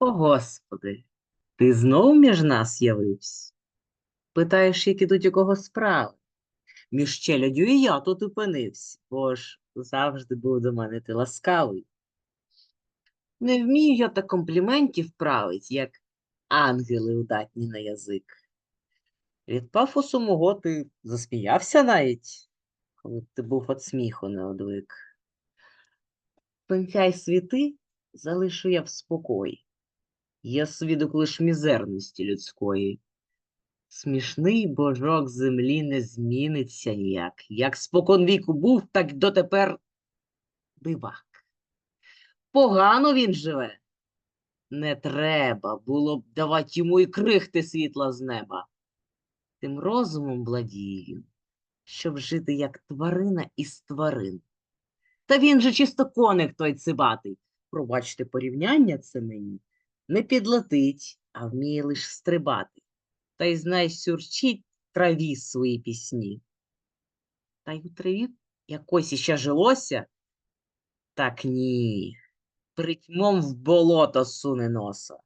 О, Господи, ти знов між нас явився? Питаєш, як ідуть у кого справи? Між челядю і я тут опинився, бо ж завжди був до мене ти ласкавий. Не вмію я так компліментів править, як ангели удатні на язик. Від пафосу мого ти засміявся навіть, коли ти був від сміху не одвик. Пенхай світи залишу я в спокої. Я свідок лиш мізерності людської. Смішний божок землі не зміниться ніяк. Як спокон віку був, так дотепер дивак. Погано він живе. Не треба було б давати йому і крихти світла з неба. Тим розумом владіє він, щоб жити як тварина із тварин. Та він же чисто коник той цибатий. Пробачте порівняння це мені. Не підлетить, а вміє лиш стрибати. Та й знай сюрчить траві свої пісні. Та й у траві якось іще жилося. Так ні. Притьмом в болото суне носа.